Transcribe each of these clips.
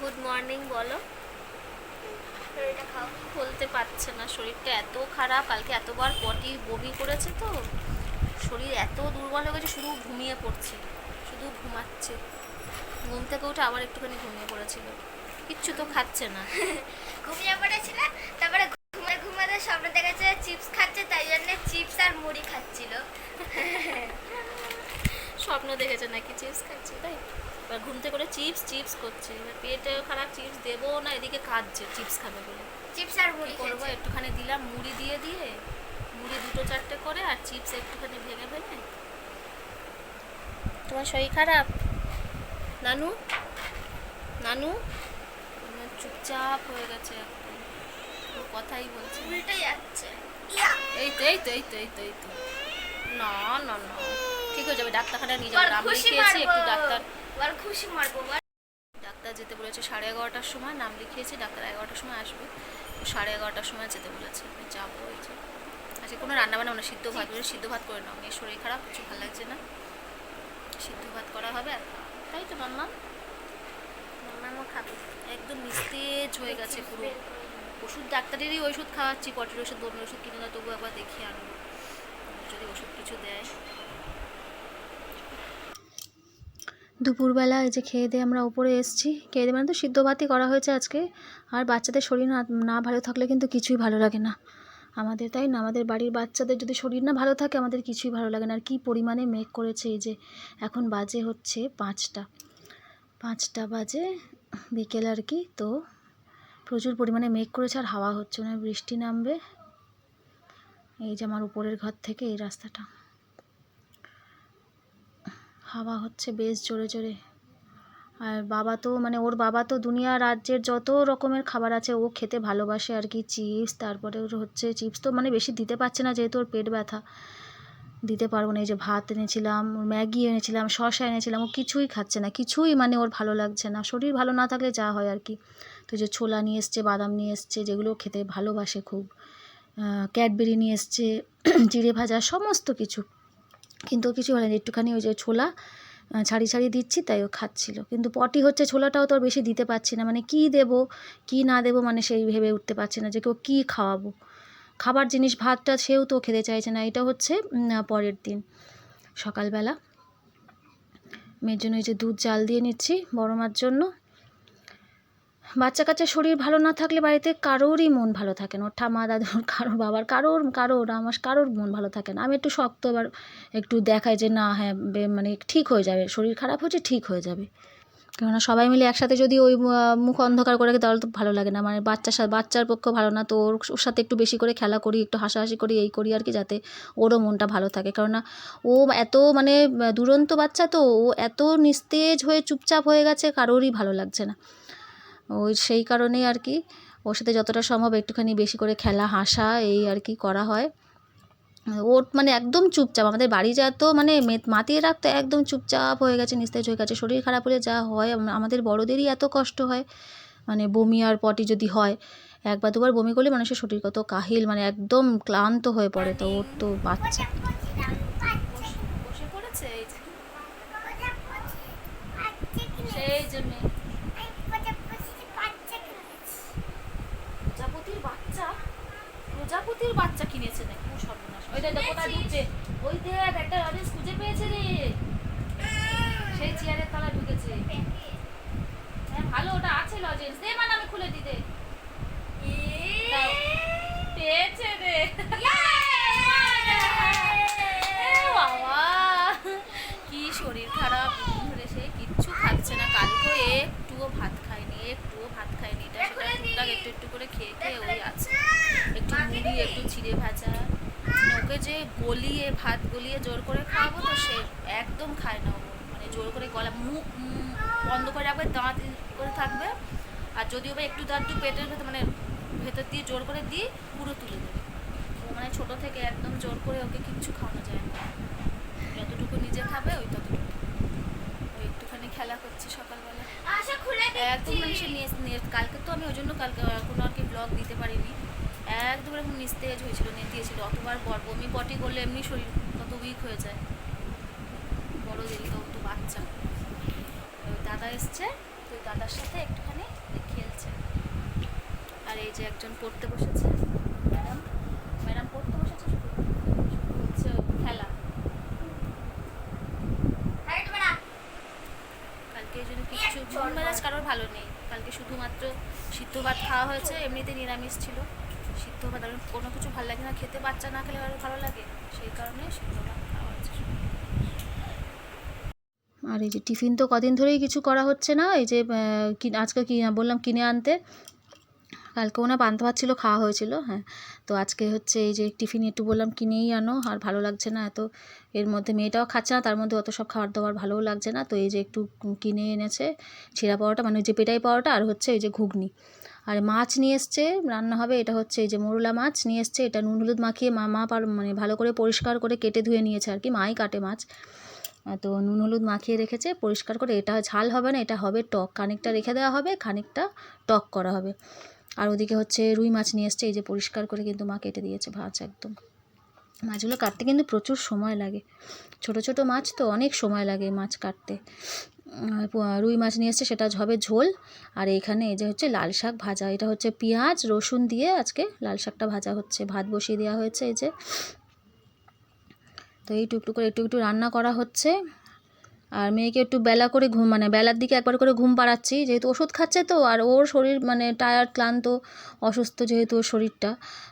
Good morning বলো। এটা খাও বলতে পারছে না শরীরটা এত খারাপ কালকে এতবার পটি বমি করেছে তো শরীর এত দুর্বল হয়ে গেছে শুধু ঘুমিয়ে পড়ছে শুধু ঘুমাচ্ছে। ঘুম থেকে উঠে আবার একটুখানি ঘুমিয়ে পড়েছিল। কিচ্ছু তো খাচ্ছে না। ঘুমিয়ে পড়েছিল তারপরে ঘুমে ঘুমাতে স্বপ্ন দেখেছে চিপস খাচ্ছে তাই জন্য চিপস আর মুড়ি খাচ্ছিল। স্বপ্ন দেখেছে নাকি চিপস খাচ্ছে তাই? এবার ঘুম থেকে করে চিপস চিপস করছে। এবার পেটে খারাপ চিপস দেবো না এদিকে খাচ্ছে চিপস খাবে বলে। চিপস আর মুড়ি করব? একটুখানি দিলাম মুড়ি দিয়ে দিয়ে মুড়ি দুটো চারটে করে আর চিপস একটুখানি ভেঙে ভেঙে তোমার শরীর খারাপ? নানু? নানু? চুপচাপ হয়ে গেছে একদম। কথাই বলছে। উল্টে যাচ্ছে। এই তো এই তো এই তো এই তো এই তো। না না না। ঠিক হয়ে যাবে ডাক্তারখানা নিয়ে যাব। নাম লিখিয়েছি একটু ডাক্তার। খুশি মারবো ডাক্তার যেতে বলেছে সাড়ে এগারোটার সময় নাম লিখিয়েছি ডাক্তার এগারোটার সময় আসবে। তো সাড়ে এগারোটার সময় যেতে বলেছে আমি যাব এই যে। আজকে কোনো রান্না বান্না না সিদ্ধ ভাত? সিদ্ধ ভাত করে নাও মেয়ের শরীর খারাপ কিছু ভালো লাগছে না। সিদ্ধ ভাত করা হবে? তাই তো মাম্মা? মাম্মামও খাবে। একদম নিস্তেজ হয়ে গেছে পুরো। ওষুধ ডাক্তারেরই ওষুধ খাওয়াচ্ছি পটির ওষুধ বমির ওষুধ কিনে না তবু একবার দেখিয়ে আনব। যদি ওষুধ কিছু দেয়। দুপুরবেলা এই যে খেয়ে দিয়ে আমরা উপরে এসেছি। খেয়ে দিয়ে মানে তো সিদ্ধ ভাতই করা হয়েছে আজকে। আর বাচ্চাদের শরীর না না ভালো থাকলে কিন্তু কিছুই ভালো লাগে না। আমাদের তাই না? আমাদের বাড়ির বাচ্চাদের যদি শরীর না ভালো থাকে, আমাদের কিছুই ভালো লাগে না। আর কী পরিমাণে মেঘ করেছে এই যে, এখন বাজে হচ্ছে পাঁচটা। পাঁচটা বাজে, বিকেল আর কি। তো প্রচুর পরিমাণে মেঘ করেছে আর হাওয়া হচ্ছে। না বৃষ্টি নামবে। এই যে আমার উপরের ঘর থেকে এই রাস্তাটা। হাওয়া হচ্ছে বেশ জোরে জোরে। আর বাবা তো মানে ওর বাবা তো দুনিয়া রাজ্যের যত রকমের খাবার আছে, ও খেতে ভালোবাসে আর কি, চিপস, তারপরে ওর হচ্ছে চিপস তো মানে বেশি দিতে পারছে না যেহেতু ওর পেট ব্যথা। দিতে পারব না, এই যে ভাত এনেছিলাম, ম্যাগি এনেছিলাম, শসা এনেছিলাম, ও কিছুই খাচ্ছে না, কিছুই মানে ওর ভালো লাগছে না, শরীর ভালো না থাকলে যা হয় আর কি। তো যে ছোলা নিয়ে এসছে, বাদাম নিয়ে এসছে, যেগুলো খেতে ভালোবাসে খুব ক্যাডবেরি নিয়ে এসছে জিরে ভাজা, সমস্ত কিছু। কিন্তু কিছু হয়নি একটুখানি ওই যে ছোলা ছাড়ি ছাড়ি দিচ্ছি, তাই ও খাচ্ছিল। কিন্তু পটি হচ্ছে ছোলাটাও তো আর বেশি দিতে পারছি না মানে কি দেব, কি না দেব মানে সেই ভেবে উঠতে পারছি না যে কেউ কী খাওয়াবো। খাবার জিনিস, ভাতটা সেও তো খেতে চাইছে না, এটা হচ্ছে পরের দিন, সকালবেলা। মেয়ের জন্য এই যে দুধ, জাল দিয়ে নিচ্ছি বড় মার জন্য। বাচ্চা কাচ্চার শরীর ভালো না থাকলে বাড়িতে কারোরই মন ভালো থাকে না। ওর ঠামা দাদুর কারোর বাবার, কারোর কারোর, আমার কারোর মন ভালো থাকে না। আমি একটু শক্ত আবার একটু দেখাই যে, না হ্যাঁ মানে ঠিক হয়ে যাবে। শরীর খারাপ হচ্ছে ঠিক হয়ে যাবে। কেননা সবাই মিলে একসাথে যদি ওই মুখ অন্ধকার করে তাহলে তো ভালো লাগে না। মানে বাচ্চার সাথে বাচ্চার পক্ষে ভালো না, তো ওর ওর সাথে একটু বেশি করে খেলা করি, একটু হাসাহাসি করি, এই করি আর কি, যাতে ওরও মনটা ভালো থাকে। কেননা ও এত মানে দুরন্ত বাচ্চা তো, ও এত নিস্তেজ হয়ে চুপচাপ হয়ে গেছে, কারোরই ভালো লাগছে না। ওই সেই কারণেই আর কি ওর সাথে যতটা সম্ভব একটুখানি বেশি করে খেলা, হাসা এই আর কি করা হয়। ওর মানে একদম চুপচাপ, আমাদের বাড়ি যা তো মানে মাতিয়ে রাখতো একদম চুপচাপ হয়ে গেছে, নিস্তেজ হয়ে গেছে। শরীর খারাপ হলে যা হয় আমাদের বড়দেরই এত কষ্ট হয়। মানে বমি আর পটি যদি হয়, একবার দুবার বমি করলে মানুষের শরীর কত কাহিল মানে একদম ক্লান্ত হয়ে পড়ে। তো ওর তো বাচ্চা বসে পড়েছে এই যে সেই যে মেয়ে প্রজাপতির বাচ্চা প্রজাপতির বাচ্চা কিনেছে নাকি ও সর্বনাশ ওই দেখ কোথায় ঢুকছে ওই দেখ একটা অরেঞ্জ খুঁজে পেয়েছে রে সেই চেয়ারের তলায় ঢুকেছে হ্যাঁ ভালো ওটা আছে লজেন্স দে মানে আমি খুলে দিতে। পেয়েছে রে। বাবা। কি শরীর খারাপ ধরে সে কিচ্ছু খাচ্ছে না। কালকে একটুও ভাত খায়নি একটুও ভাত খায়নি। এটা সেটা একটু একটু করে খেয়ে খেয়ে ওই আছে। একটু মুড়ি একটু চিড়ে ভাজা। মানে ওকে যে গলিয়ে ভাত গলিয়ে জোর করে খাওয়াবো তো সে একদম খায় না মানে জোর করে গলা মুখ বন্ধ করে রাখবে দাঁত করে থাকবে। আর যদিও বা একটু দাঁত পেটের ভেতর মানে ভেতর দিয়ে জোর করে দিয়ে পুরো তুলে দেবে। মানে ছোট থেকে একদম জোর করে ওকে কিচ্ছু খাওয়ানো যায় না। যতটুকু নিজে খাবে ওই ততটুকু। ওই একটুখানি খেলা করছে সকালবেলা। একদম মানে সে নিয়ে কালকে তো আমি ওই জন্য কালকে কোনো আর কি ব্লগ দিতে পারিনি। একদম এরকম নিস্তেজ হয়েছিল নেতিয়েছিল। অতবার বর বমি পটি করলে এমনি শরীর কত উইক হয়ে যায়। বড় দেরি তো বাচ্চা। ওই দাদা এসছে। তো দাদার সাথে একটুখানি খেলছে। আর এই যে একজন পড়তে বসেছে ম্যাডাম। ম্যাডাম পড়তে বসেছে হচ্ছে খেলা। কালকে এই জন্য কিচ্ছু মন মেজাজ কারোর ভালো নেই। কালকে শুধুমাত্র সিদ্ধ ভাত খাওয়া হয়েছে এমনিতে নিরামিষ ছিল। সিদ্ধ ভাত আর কোনো কিছু ভালো লাগে না। খেতে বাচ্চা না খেলে আরও ভালো লাগে? সেই কারণে সিদ্ধ ভাত খাওয়া হয়েছে। আর এই যে টিফিন তো কদিন ধরেই কিছু করা হচ্ছে না, এই যে আজকে কি, বললাম কিনে আনতে। কালকে ওনা পান্তা ভাত ছিল, খাওয়া হয়েছিল হ্যাঁ। তো আজকে হচ্ছে এই যে টিফিন একটু বললাম কিনেই আনো, আর ভালো লাগছে না এত। এর মধ্যে মেয়েটাও খাচ্ছে না, তার মধ্যে অত সব খাবার দাবার ভালোও লাগছে না। তো এই যে একটু কিনে এনেছে, ছিঁড়া পাওয়াটা মানে যে পেটাই পাওয়াটা আর হচ্ছে এই যে ঘুগনি। আর মাছ নিয়ে এসছে, রান্না হবে, এটা হচ্ছে এই যে মোরলা মাছ নিয়ে এসছে, এটা নুন হলুদ মাখিয়ে মা মা মানে ভালো করে পরিষ্কার করে কেটে ধুয়ে নিয়েছে আর কি, মাই কাটে মাছ। তো নুন, হলুদ মাখিয়ে রেখেছে, পরিষ্কার করে, এটা ঝাল হবে না, এটা হবে টক। খানিকটা রেখে দেওয়া হবে, খানিকটা টক করা হবে। আর ওদিকে হচ্ছে রুই মাছ নিয়ে এসছে, এই যে পরিষ্কার করে কিন্তু মা কেটে দিয়েছে ভাজ একদম। মাছগুলো কাটতে কিন্তু প্রচুর সময় লাগে। ছোট ছোট মাছ তো অনেক সময় লাগে মাছ কাটতে। রুই মাছ নিয়ে এসছে, সেটা হবে ঝোল। আর এইখানে এই যে হচ্ছে লাল শাক ভাজা, এটা হচ্ছে পেঁয়াজ, রসুন দিয়ে আজকে লাল শাকটা ভাজা হচ্ছে। ভাত বসিয়ে দেওয়া হয়েছে এই যে। তো এই টুকটু করে একটু একটু রান্না করা হচ্ছে। আর মেয়েকে একটু বেলা করে ঘুম মানে বেলার দিকে একবার করে ঘুম পাড়াচ্ছি, যেহেতু ওষুধ খাচ্ছে তো, আর ওর শরীর মানে টায়ার্ড ক্লান্ত, অসুস্থ যেহেতু ওর শরীরটা,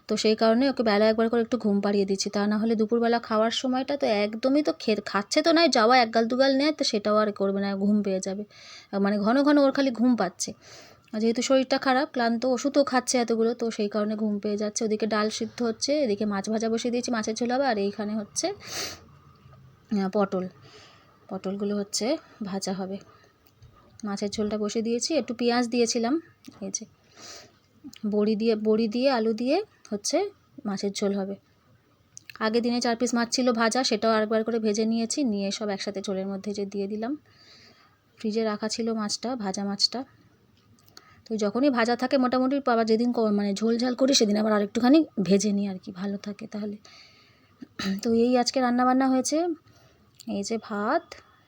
তো সেই কারণে ওকে বেলা একবার করে একটু ঘুম পাড়িয়ে দিচ্ছি। তা না হলে দুপুরবেলা খাওয়ার সময়টা তো একদমই তো খে খাচ্ছে তো নয় যাওয়া এক গাল দুগাল নেয়, তো সেটাও আর করবে না, ঘুম পেয়ে যাবে। মানে ঘন ঘন ওর খালি ঘুম পাচ্ছে। যেহেতু শরীরটা খারাপ, ক্লান্ত, ওষুধও খাচ্ছে এতগুলো, তো সেই কারণে ঘুম পেয়ে যাচ্ছে। ওদিকে ডাল সিদ্ধ হচ্ছে, এদিকে মাছ ভাজা বসিয়ে দিয়েছি, মাছের ঝোল আর এইখানে হচ্ছে পটল। পটলগুলো হচ্ছে ভাজা হবে। মাছের ঝোলটা বসে দিয়েছি, একটু পেঁয়াজ দিয়েছিলাম, এই যে বড়ি দিয়ে বড়ি দিয়ে, আলু দিয়ে হচ্ছে মাছের ঝোল হবে। আগের দিনে চার পিস মাছ ছিল ভাজা, সেটাও আরেকবার করে ভেজে নিয়েছি, নিয়ে সব একসাথে ঝোলের মধ্যে যে দিয়ে দিলাম। ফ্রিজে রাখা ছিল মাছটা, ভাজা মাছটা। তো যখনই ভাজা থাকে মোটামুটি আবার যেদিন মানে ঝোল ঝাল করি, সেদিন আবার আরেকটুখানি ভেজে নিই আর কি, ভালো থাকে তাহলে। তো এই আজকে রান্না বান্না হয়েছে, এই যে ভাত,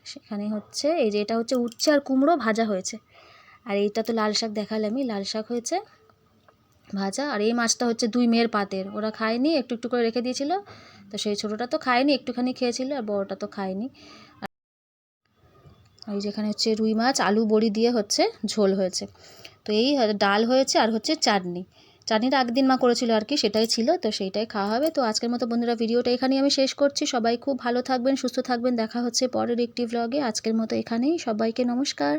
সেখানে হচ্ছে, এই যে এটা হচ্ছে উচ্ছে আর কুমড়ো ভাজা হয়েছে। আর এইটা তো লাল শাক দেখালামই, লাল শাক হয়েছে ভাজা। আর এই মাছটা হচ্ছে দুই মেয়ের পাতের, ওরা খায়নি, একটু একটু করে রেখে দিয়েছিল। তো সেই ছোটোটা তো খায়নি, একটুখানি খেয়েছিল, আর বড়টা তো খায়নি। আর যেখানে হচ্ছে রুই মাছ, আলু বড়ি দিয়ে হচ্ছে ঝোল হয়েছে। তো এই ডাল হয়েছে আর হচ্ছে চাটনি। চাটনিটা আগদিন মা করেছিল আর কি, সেটাই ছিল, তো সেইটাই খাওয়া হবে। তো আজকের মতো বন্ধুরা ভিডিওটা এখানেই আমি শেষ করছি। সবাই খুব ভালো থাকবেন, সুস্থ থাকবেন। দেখা হচ্ছে পরের একটি ব্লগে আজকের মতো এখানেই। সবাইকে নমস্কার।